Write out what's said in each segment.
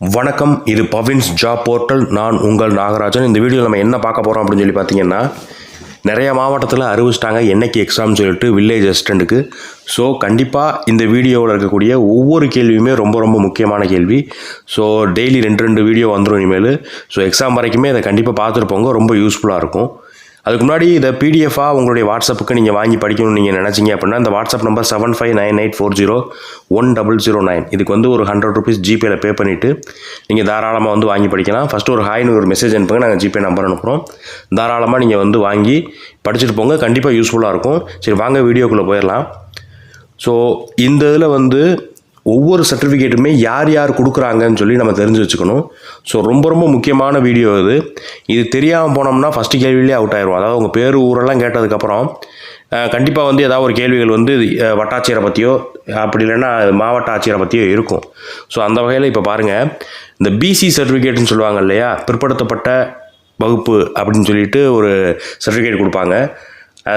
வணக்கம் இது பவின்ஸ் job portal. நான் உங்கள் நாகராஜன். இந்த வீடியோவில் நம்ம என்ன பார்க்க போகிறோம் அப்படின்னு சொல்லி பார்த்தீங்கன்னா நிறைய மாவட்டத்தில் அறிவிச்சிட்டாங்க என்னைக்கு எக்ஸாம் சொல்லிட்டு வில்லேஜ் அசிஸ்டண்ட்டுக்கு ஸோ கண்டிப்பாக இந்த வீடியோவில் இருக்கக்கூடிய ஒவ்வொரு கேள்வியுமே ரொம்ப ரொம்ப முக்கியமான கேள்வி. ஸோ டெய்லி ரெண்டு ரெண்டு வீடியோ வந்துடும் இனிமேல். ஸோ எக்ஸாம் வரைக்குமே இதை கண்டிப்பாக பார்த்துருப்போங்க ரொம்ப யூஸ்ஃபுல்லாக இருக்கும். அதுக்கு முன்னாடி இதை பிடிஎஃபாக உங்களுடைய வாட்ஸ்அப்புக்கு நீங்கள் வாங்கி படிக்கணும்னு நீங்கள் நினச்சிங்க அப்படின்னா இந்த WhatsApp number seven five nine eight four zero one double zero nine இதுக்கு வந்து ஒரு ஹண்ட்ரட் ருபீஸ் ஜிபேல பே பண்ணிவிட்டு நீங்கள் தாராளமாக வந்து வாங்கி படிக்கலாம். ஃபஸ்ட்டு ஒரு ஹாய்னு ஒரு மெசேஜ் அனுப்புங்க நாங்கள் ஜிபே நம்பர் அனுப்புகிறோம் தாராளமாக நீங்கள் வந்து வாங்கி படிச்சுட்டு போங்க கண்டிப்பாக யூஸ்ஃபுல்லாக இருக்கும். சரி வாங்க வீடியோக்குள்ளே போயிடலாம். ஸோ இந்த இதில் வந்து ஒவ்வொரு சர்டிஃபிகேட்டுமே யார் யார் கொடுக்குறாங்கன்னு சொல்லி நம்ம தெரிஞ்சு வச்சுக்கணும். ஸோ ரொம்ப ரொம்ப முக்கியமான வீடியோ இது. இது தெரியாமல் போனோம்னா ஃபஸ்ட்டு கேள்வியிலே அவுட் ஆயிரும். அதாவது உங்கள் பேர் ஊரெல்லாம் கேட்டதுக்கப்புறம் கண்டிப்பாக வந்து ஏதாவது ஒரு கேள்விகள் வந்து வட்டாட்சியரை பற்றியோ அப்படி இல்லைன்னா மாவட்ட ஆட்சியரை பற்றியோ இருக்கும். ஸோ அந்த வகையில் இப்போ பாருங்கள் இந்த பிசி சர்டிஃபிகேட்னு சொல்லுவாங்க இல்லையா? பிற்படுத்தப்பட்ட வகுப்பு அப்படின்னு சொல்லிட்டு ஒரு சர்டிஃபிகேட் கொடுப்பாங்க.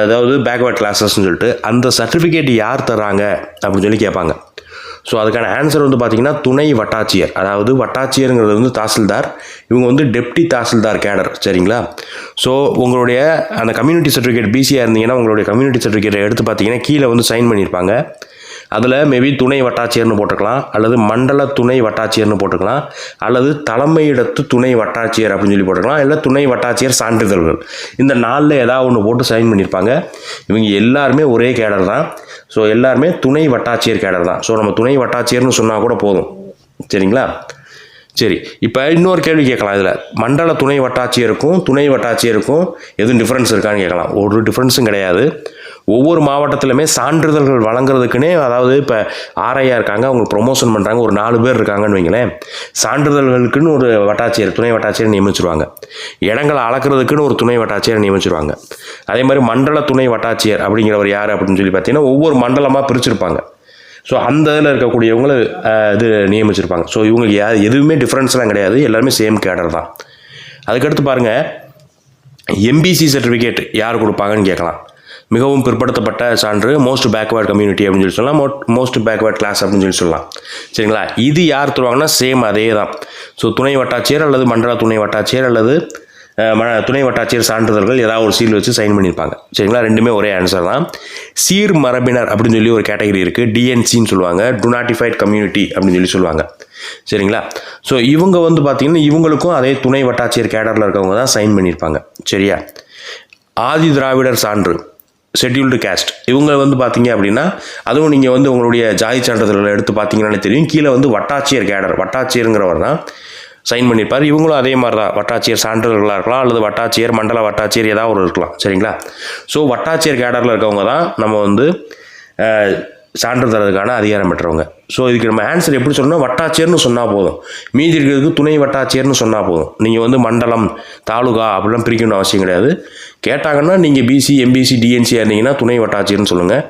அதாவது பேக்வேர்ட் கிளாஸஸ்ன்னு சொல்லிட்டு. அந்த சர்டிஃபிகேட் யார் தர்றாங்க? அப்படின்னு சொல்லி கேட்பாங்க. ஸோ அதுக்கான ஆன்சர் வந்து பார்த்தீங்கன்னா துணை வட்டாட்சியர். அதாவது வட்டாட்சியருங்கிறது வந்து தாசில்தார். இவங்க வந்து டெப்டி தாசில்தார் கேடர். சரிங்களா? ஸோ உங்களுடைய அந்த கம்யூனிட்டி சர்டிஃபிகேட் பிசியாக இருந்தீங்கன்னா உங்களுடைய கம்யூனிட்டி சர்டிஃபிகேட்டை எடுத்து பார்த்தீங்கன்னா கீழே வந்து சைன் பண்ணியிருப்பாங்க. அதில் மேபி துணை வட்டாட்சியர்னு போட்டுக்கலாம் அல்லது மண்டல துணை வட்டாட்சியர்னு போட்டுக்கலாம் அல்லது தலைமையிடத்து துணை வட்டாட்சியர் அப்படின்னு சொல்லி போட்டுக்கலாம் இல்லை துணை வட்டாட்சியர் சான்றிதழ்கள். இந்த நாளில் ஏதாவது ஒன்று போட்டு சைன் பண்ணியிருப்பாங்க. இவங்க எல்லாருமே ஒரே கேடர் தான். ஸோ எல்லாருமே துணை வட்டாட்சியர் கேடர் தான். ஸோ நம்ம துணை வட்டாட்சியர்னு சொன்னால் கூட போதும். சரிங்களா? சரி இப்போ இன்னொரு கேள்வி கேட்கலாம் இதில். மண்டல துணை வட்டாட்சியருக்கும் துணை வட்டாட்சியருக்கும் எதுவும் டிஃப்ரென்ஸ் இருக்கான்னு கேட்கலாம். ஒரு டிஃப்ரென்ஸும் கிடையாது. ஒவ்வொரு மாவட்டத்திலுமே சான்றிதழ்கள் வழங்குறதுக்குன்னே அதாவது இப்போ ஆர்ஐயா இருக்காங்க அவங்க ப்ரொமோஷன் பண்ணுறாங்க ஒரு நாலு பேர் இருக்காங்கன்னு வைங்களேன். சான்றிதழ்களுக்குன்னு ஒரு வட்டாட்சியர் துணை வட்டாட்சியர் நியமிச்சிருவாங்க. இடங்களை அளக்கிறதுக்குன்னு ஒரு துணை வட்டாட்சியர் நியமிச்சிருவாங்க. அதே மாதிரி மண்டல துணை வட்டாட்சியர் அப்படிங்கிறவர் யார் அப்படின்னு சொல்லி பார்த்தீங்கன்னா ஒவ்வொரு மண்டலமாக பிரிச்சிருப்பாங்க. ஸோ அந்த இதில் இருக்கக்கூடியவங்களை இது நியமிச்சிருப்பாங்க. ஸோ இவங்களுக்கு யா எதுவுமே டிஃப்ரென்ஸ்லாம் கிடையாது. எல்லாருமே சேம் கேடர் தான். அதுக்கடுத்து பாருங்கள் எம்பிசி சர்டிஃபிகேட் யார் கொடுப்பாங்கன்னு கேட்கலாம். மிகவும் பிற்படுத்தப்பட்ட சான்று மோஸ்ட் பேக்வேர்ட் கம்யூனிட்டி அப்படின்னு சொல்லி சொல்லலாம். மோஸ்ட் பேக்வேர்ட் கிளாஸ் அப்படின்னு சொல்லி சொல்லலாம். சரிங்களா? இது யார் தருவாங்கன்னா சேம் அதே தான். ஸோ துணை வட்டாட்சியர் அல்லது மண்டல துணை வட்டாட்சியர் அல்லது ம துணை வட்டாட்சியர் சான்றிதழ்கள் ஏதாவது ஒரு சீல் வச்சு சைன் பண்ணியிருப்பாங்க. சரிங்களா? ரெண்டுமே ஒரே ஆன்சர் தான். சீர் மரபினர் அப்படின்னு சொல்லி ஒரு கேட்டகரி இருக்குது டிஎன்சின்னு சொல்லுவாங்க. டுனாட்டிஃபைட் கம்யூனிட்டி அப்படின்னு சொல்லி சொல்லுவாங்க. சரிங்களா? ஸோ இவங்க வந்து பார்த்திங்கன்னா இவங்களுக்கும் அதே துணை வட்டாட்சியர் கேடரில் இருக்கவங்க தான் சைன் பண்ணியிருப்பாங்க. சரியா? ஆதி திராவிடர் சான்று. ஷெட்யூல்டு கேஸ்ட் இவங்க வந்து பார்த்தீங்க அப்படின்னா அதுவும் நீங்கள் வந்து உங்களுடைய ஜாதி சான்றிதழ்களை எடுத்து பார்த்தீங்கன்னாலே தெரியும். கீழே வந்து வட்டாட்சியர் கேடர். வட்டாட்சியருங்கிறவர் தான் சைன் பண்ணியிருப்பார். இவங்களும் அதே மாதிரி தான். வட்டாட்சியர் சான்றிதழ்களாக இருக்கலாம் அல்லது வட்டாட்சியர் மண்டல வட்டாட்சியர் ஏதாவது ஒரு இருக்கலாம். சரிங்களா? ஸோ வட்டாட்சியர் கேடரில் இருக்கவங்க தான் நம்ம வந்து சான்று தரதுக்கான அதிகாரம் பெற்றவங்க. ஸோ இதுக்கு நம்ம ஆன்சர் எப்படி சொல்லணும் வட்டாட்சியர்னு சொன்னால் போதும். மீதி இருக்கிறதுக்கு துணை வட்டாட்சியர்னு சொன்னால் போதும். நீங்கள் வந்து மண்டலம் தாலுகா அப்படிலாம் பிரிக்கணும் அவசியம் கிடையாது. கேட்டாங்கன்னா நீங்கள் பிசி எம்பிசி டிஎன்சியாக இருந்தீங்கன்னா துணை வட்டாட்சியர்னு சொல்லுங்கள்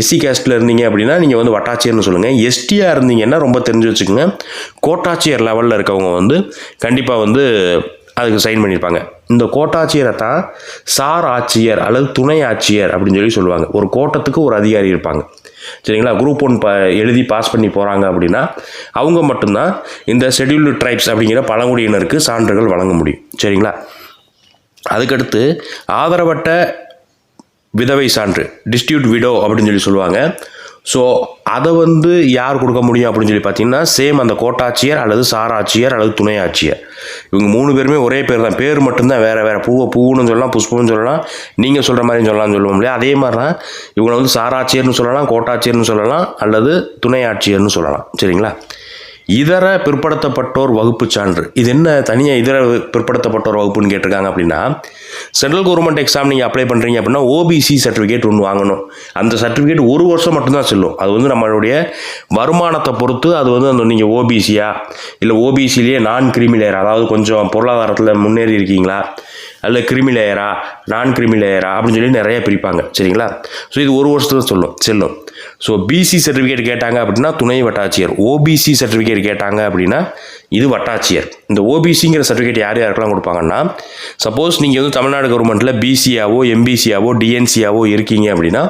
எஸ்சி கேஸ்ட்டில் இருந்தீங்க அப்படின்னா நீங்கள் வந்து வட்டாட்சியர்னு சொல்லுங்கள் எஸ்டியாக இருந்தீங்கன்னா ரொம்ப தெரிஞ்சு வச்சுக்கோங்க. கோட்டாட்சியர் லெவலில் இருக்கவங்க வந்து கண்டிப்பாக வந்து அதுக்கு சைன் பண்ணியிருப்பாங்க. இந்த கோட்டாட்சியரை தான் சார் ஆட்சியர் அல்லது துணை ஆட்சியர் அப்படின்னு சொல்லி சொல்லுவாங்க. ஒரு கோட்டத்துக்கு ஒரு அதிகாரி இருப்பாங்க. சரிங்களா? குரூப் ஒன் ப எழுதி பாஸ் பண்ணி போகிறாங்க அப்படின்னா அவங்க மட்டும்தான் இந்த ஷெடியூல்டு ட்ரைப்ஸ் அப்படிங்கிற பழங்குடியினருக்கு சான்றுகள் வழங்க முடியும். சரிங்களா? அதுக்கடுத்து ஆதரவட்ட விதவை சான்று டிஸ்ட்ரிபியூட் விடோ அப்படின்னு சொல்லி சொல்லுவாங்க. ஸோ அதை வந்து யார் கொடுக்க முடியும் அப்படின்னு சொல்லி பார்த்தீங்கன்னா சேம் அந்த கோட்டாட்சியர் அல்லது சாராட்சியர் அல்லது துணை ஆட்சியர் இவங்க மூணு பேருமே ஒரே பேர் தான் பேர் மட்டும்தான் வேறு வேறு பூவை பூவுன்னு சொல்லலாம் புஷ்பம்னு சொல்லலாம் நீங்கள் சொல்கிற மாதிரி சொல்லலாம்னு சொல்லுவோம் இல்லையா? அதே மாதிரி தான் இவங்களை வந்து சாராட்சியர்னு சொல்லலாம் கோட்டாட்சியர்னு சொல்லலாம் அல்லது துணை ஆட்சியர்னு சொல்லலாம். சரிங்களா? இதர பிற்படுத்தப்பட்டோர் வகுப்பு சான்று. இது என்ன தனியாக இதர பிற்படுத்தப்பட்டோர் வகுப்புன்னு கேட்டிருக்காங்க அப்படின்னா சென்ட்ரல் கவர்மெண்ட் எக்ஸாம் நீங்கள் அப்ளை பண்ணுறீங்க அப்படின்னா ஓபிசி சர்டிஃபிகேட் ஒன்று வாங்கணும். அந்த சர்டிஃபிகேட் ஒரு வருஷம் மட்டும்தான் செல்லும். அது வந்து நம்மளுடைய வருமானத்தை பொறுத்து அது வந்து அந்த நீங்கள் ஓபிசியா இல்லை ஓபிசிலேயே நான் கிரிமிலேயர் அதாவது கொஞ்சம் பொருளாதாரத்தில் முன்னேறி இருக்கீங்களா அல்ல கிரிமி லேயரா நான் கிரிமி லேயரா அப்படின்னு சொல்லி நிறைய பிரிப்பாங்க. சரிங்களா? ஸோ இது ஒரு வருஷத்துல சொல்லும் செல்லும். ஸோ பிசி சர்டிஃபிகேட் கேட்டாங்க அப்படின்னா துணை வட்டாட்சியர். ஓபிசி சர்டிஃபிகேட் கேட்டாங்க அப்படின்னா இது வட்டாட்சியர். இந்த ஓபிசிங்கிற சர்டிஃபிகேட் யார் யாருக்கெல்லாம் கொடுப்பாங்கன்னா சப்போஸ் நீங்கள் வந்து தமிழ்நாடு கவர்மெண்ட்டில் பிசியாவோ எம்பிசியாவோ டிஎன்சியாவோ இருக்கீங்க அப்படின்னா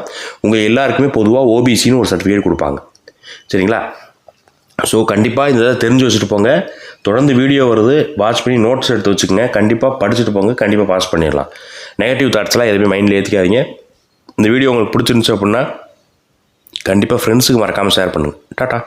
உங்கள் எல்லாருக்குமே பொதுவாக ஓபிசின்னு ஒரு சர்டிஃபிகேட் கொடுப்பாங்க. சரிங்களா? ஸோ கண்டிப்பாக இந்த இதை தெரிஞ்சு வச்சுட்டு போங்க. தொடர்ந்து வீடியோ வருது. வாட்ச் பண்ணி நோட்ஸ் எடுத்து வச்சுக்கோங்க. கண்டிப்பாக படிச்சுட்டு போங்க. கண்டிப்பாக பாஸ் பண்ணிடலாம். நெகட்டிவ் தாட்ஸ்லாம் எதுவுமே மைண்டில் ஏற்றிக்காதீங்க இந்த வீடியோ உங்களுக்கு பிடிச்சிருந்துச்சு அப்படின்னா கண்டிப்பாக ஃப்ரெண்ட்ஸுக்கு மறக்காமல் ஷேர் பண்ணுங்கள் டாட்டா